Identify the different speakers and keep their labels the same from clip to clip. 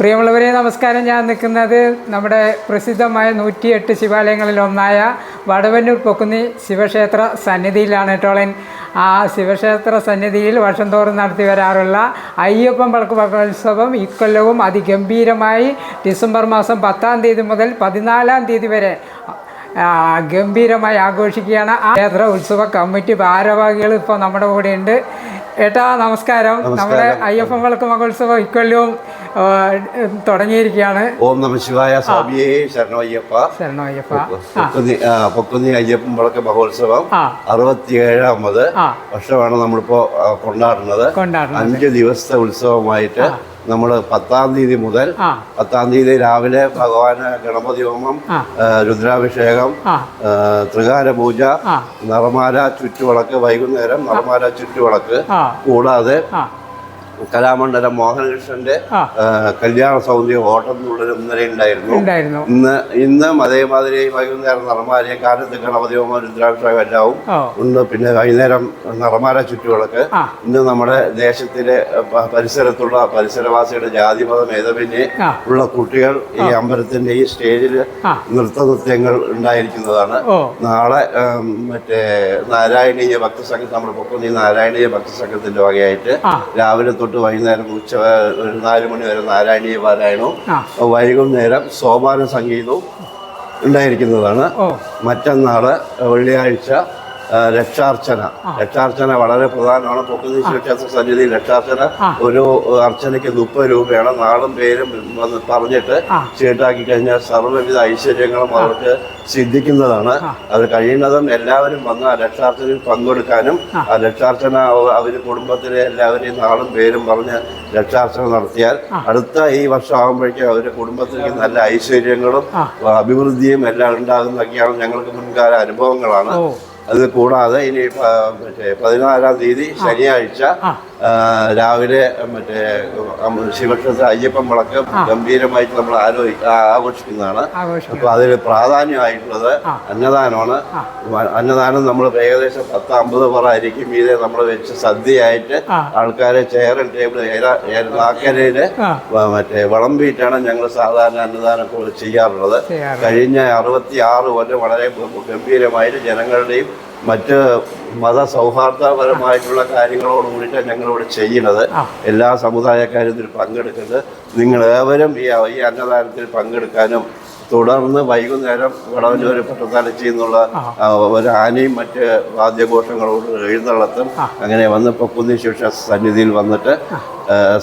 Speaker 1: പ്രിയമുള്ളവരെ നമസ്കാരം. ഞാൻ നിൽക്കുന്നത് നമ്മുടെ പ്രസിദ്ധമായ നൂറ്റിയെട്ട് ശിവാലയങ്ങളിൽ ഒന്നായ വടവന്നൂർ പൊക്കുന്നി ശിവക്ഷേത്ര സന്നിധിയിലാണ് കേട്ടോളൻ ആ ശിവക്ഷേത്ര സന്നിധിയിൽ വർഷം തോറും നടത്തി വരാറുള്ള അയ്യപ്പൻ വിളക്ക് മഹോത്സവം ഇക്കൊല്ലവും അതിഗംഭീരമായി ഡിസംബർ മാസം പത്താം തീയതി മുതൽ പതിനാലാം തീയതി വരെ ഗംഭീരമായി ആഘോഷിക്കുകയാണ്. ആ ക്ഷേത്ര ഉത്സവ കമ്മിറ്റി ഭാരവാഹികൾ ഇപ്പോൾ നമ്മുടെ കൂടെയുണ്ട്. ഏട്ടാ നമസ്കാരം. നമ്മുടെ അയ്യപ്പൻ വിളക്ക് മഹോത്സവം ഇക്കൊല്ലവും തുടങ്ങിയിരിക്കുകയാണ്.
Speaker 2: ഓം നമ ശിവായ സ്വാമിയേ ശരണയ്യപ്പ.
Speaker 1: ശരണോ അയ്യപ്പ
Speaker 2: പൊക്കുന്നി മുളക്ക മഹോത്സവം അറുപത്തിയേഴാമത് വർഷമാണ് നമ്മളിപ്പോ കൊണ്ടാടുന്നത്. അഞ്ച് ദിവസത്തെ ഉത്സവമായിട്ട് നമ്മൾ പത്താം തീയതി മുതൽ പത്താം തീയതി രാവിലെ ഭഗവാന് ഗണപതി ഹോമം രുദ്രാഭിഷേകം ത്രികാല പൂജ നറമാല ചുറ്റുവിളക്ക് വൈകുന്നേരം നറമാല ചുറ്റുവിളക്ക് കൂടാതെ കലാമണ്ഡലം മോഹനകൃഷ്ണന്റെ കല്യാണ സൗന്ദര്യ ഓട്ടം എന്നുള്ളൊരു ഇന്നലെ ഉണ്ടായിരുന്നു. ഇന്ന് ഇന്ന് അതേമാതിരി വൈകുന്നേരം നടമാരെ കാലത്ത് ഗണപതി ഹോമം രുദ്രാഭിഷേകം എല്ലാവും ഉണ്ട്. പിന്നെ വൈകുന്നേരം നടമാര
Speaker 1: ചുറ്റുകളൊക്കെ
Speaker 2: ഇന്ന് നമ്മുടെ ദേശത്തിലെ പരിസരത്തുള്ള പരിസരവാസിയുടെ ജാതി മത
Speaker 1: ആ.
Speaker 2: ഉള്ള കുട്ടികൾ ഈ അമ്പലത്തിന്റെ ഈ സ്റ്റേജിൽ
Speaker 1: നൃത്ത
Speaker 2: നൃത്തനൃത്യങ്ങൾ ഉണ്ടായിരിക്കുന്നതാണ്. നാളെ മറ്റേ നാരായണീയ ഭക്തസംഘം നമ്മുടെ പൊക്കുന്നി നാരായണീയ ഭക്തസംഘത്തിന്റെ വകയായിട്ട് രാവിലെ തൊട്ട് വൈകുന്നേരം ഉച്ച ഒരു നാല് മണി വരെ നാരായണീയ പാരായണവും വൈകുന്നേരം സോപാന സംഗീതവും ഉണ്ടായിരിക്കുന്നതാണ് മറ്റന്നാൾ വെള്ളിയാഴ്ച രക്ഷാർച്ചന. രക്ഷാർച്ചന വളരെ പ്രധാനമാണ്. പൊക്കുദേശി ശിവക്ഷേത്ര സന്നിധി രക്ഷാർച്ചന. ഒരു അർച്ചനയ്ക്ക് മുപ്പത് രൂപയാണ്. നാളും പേരും പറഞ്ഞിട്ട്. ചീട്ടാക്കി കഴിഞ്ഞാൽ സർവവിധ ഐശ്വര്യങ്ങളും അവർക്ക് സിദ്ധിക്കുന്നതാണ്. അത് കഴിയുന്നതും എല്ലാവരും വന്ന് ആ രക്ഷാർച്ചനയിൽ പങ്കെടുക്കാനും ആ. രക്ഷാർച്ചന അവർ കുടുംബത്തിലെ എല്ലാവരെയും നാളും പേരും പറഞ്ഞ് രക്ഷാർച്ചന നടത്തിയാൽ അടുത്ത ഈ വർഷം ആകുമ്പോഴേക്കും അവരുടെ കുടുംബത്തിലേക്ക് നല്ല ഐശ്വര്യങ്ങളും അഭിവൃദ്ധിയും എല്ലാം ഉണ്ടാകുന്നൊക്കെയാണ് ഞങ്ങൾക്ക് മുൻകാല അനുഭവങ്ങളാണ്. അത് കൂടാതെ ഇനി മറ്റേ പതിനാലാം തീയതി ശനിയാഴ്ച രാവിലെ മറ്റേ ശിവക്ഷേത്ര അയ്യപ്പൻ വിളക്ക് ഗംഭീരമായിട്ട് നമ്മൾ ആലോചി ആഘോഷിക്കുന്നതാണ്.
Speaker 1: ആഘോഷിക്കും
Speaker 2: അപ്പൊ അതിൽ പ്രാധാന്യമായിട്ടുള്ളത്. അന്നദാനമാണ്. അന്നദാനം നമ്മൾ ഏകദേശം പത്ത് അമ്പത് പറ ആയിരിക്കും. മീതെ നമ്മൾ വെച്ച് സദ്യയായിട്ട്. ആൾക്കാരെ ചെയറും ടേബിൾ ആക്കരയിൽ മറ്റേ വിളമ്പിയിട്ടാണ് ഞങ്ങൾ സാധാരണ അന്നദാനം ചെയ്യാറുള്ളത്. കഴിഞ്ഞ അറുപത്തി ആറ് കൊല്ലം വളരെ ഗംഭീരമായിട്ട് ജനങ്ങളുടെയും മറ്റ് മത സൗഹാർദ്ദപരമായിട്ടുള്ള കാര്യങ്ങളോട് കൂടിയിട്ടാണ് ഞങ്ങളിവിടെ ചെയ്യുന്നത്. എല്ലാ സമുദായക്കാരും ഇതിൽ പങ്കെടുക്കുന്നത്. നിങ്ങൾ ഏവരും ഈ ഈ അന്നദാനത്തിൽ പങ്കെടുക്കാനും തുടർന്ന് വൈകുന്നേരം വടവന്നൂർ പട്ടത്താലച്ചി എന്നുള്ള ഒരു ആനയും മറ്റ് വാദ്യഘോഷങ്ങളോട് എഴുന്നള്ളത്തും അങ്ങനെ വന്നപ്പോൾ കുന്നി ശിക്ഷ സന്നിധിയിൽ വന്നിട്ട്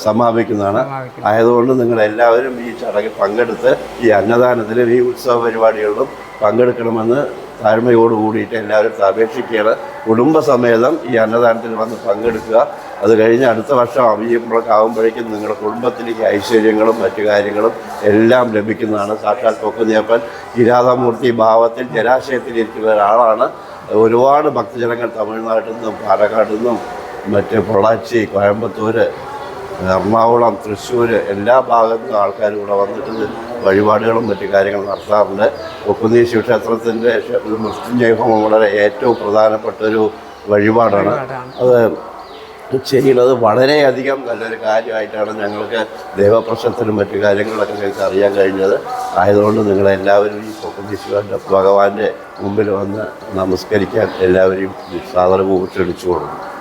Speaker 2: സമാപിക്കുന്നതാണ്. ആയതുകൊണ്ട് നിങ്ങൾ എല്ലാവരും ഈ ചടങ്ങിൽ പങ്കെടുത്ത് ഈ അന്നദാനത്തിലും ഈ ഉത്സവ പരിപാടികളിലും പങ്കെടുക്കണമെന്ന് താഴ്മയോട് കൂടിയിട്ട് എല്ലാവരും അപേക്ഷിക്കുകയാണ് കുടുംബസമേതം ഈ അന്നദാനത്തിൽ വന്ന് പങ്കെടുക്കുക. അത് കഴിഞ്ഞ് അടുത്ത വർഷം അഭിയുമ്പോഴൊക്കെ ആകുമ്പോഴേക്കും നിങ്ങളുടെ കുടുംബത്തിലേക്ക് ഐശ്വര്യങ്ങളും മറ്റു കാര്യങ്ങളും എല്ലാം ലഭിക്കുന്നതാണ്. സാക്ഷാൽ പൊക്കുനിയപ്പൻ കിരാതമൂർത്തി ഭാവത്തിൽ ജലാശയത്തിലിരിക്കുന്ന ഒരാളാണ്. ഒരുപാട് ഭക്തജനങ്ങൾ തമിഴ്നാട്ടിൽ നിന്നും പാലക്കാട് നിന്നും മറ്റ് പൊള്ളാച്ചി കോയമ്പത്തൂർ എറണാകുളം തൃശ്ശൂർ എല്ലാ ഭാഗത്തും ആൾക്കാരും ഇവിടെ വന്നിട്ട് ഇത് വഴിപാടുകളും മറ്റു കാര്യങ്ങളും നടത്താറുണ്ട്. ഒക്കുന്നി ശിവക്ഷേത്രത്തിന്റെ മൃത്യുഞ്ജയ ഹോമം വളരെ ഏറ്റവും പ്രധാനപ്പെട്ട ഒരു വഴിപാടാണ്. അത് ചെയ്യുന്നത് വളരെയധികം നല്ലൊരു കാര്യമായിട്ടാണ് ഞങ്ങൾക്ക് ദൈവപ്രശ്നത്തിനും മറ്റു കാര്യങ്ങളൊക്കെ ഞങ്ങൾക്ക് അറിയാൻ കഴിഞ്ഞത്. ആയതുകൊണ്ട് നിങ്ങളെല്ലാവരും ഈ പൊക്കുന്നി ഭഗവാന്റെ മുമ്പിൽ വന്ന് നമസ്കരിക്കാൻ എല്ലാവരെയും സാദരപൂർവം ക്ഷണിച്ചു കൊടുക്കും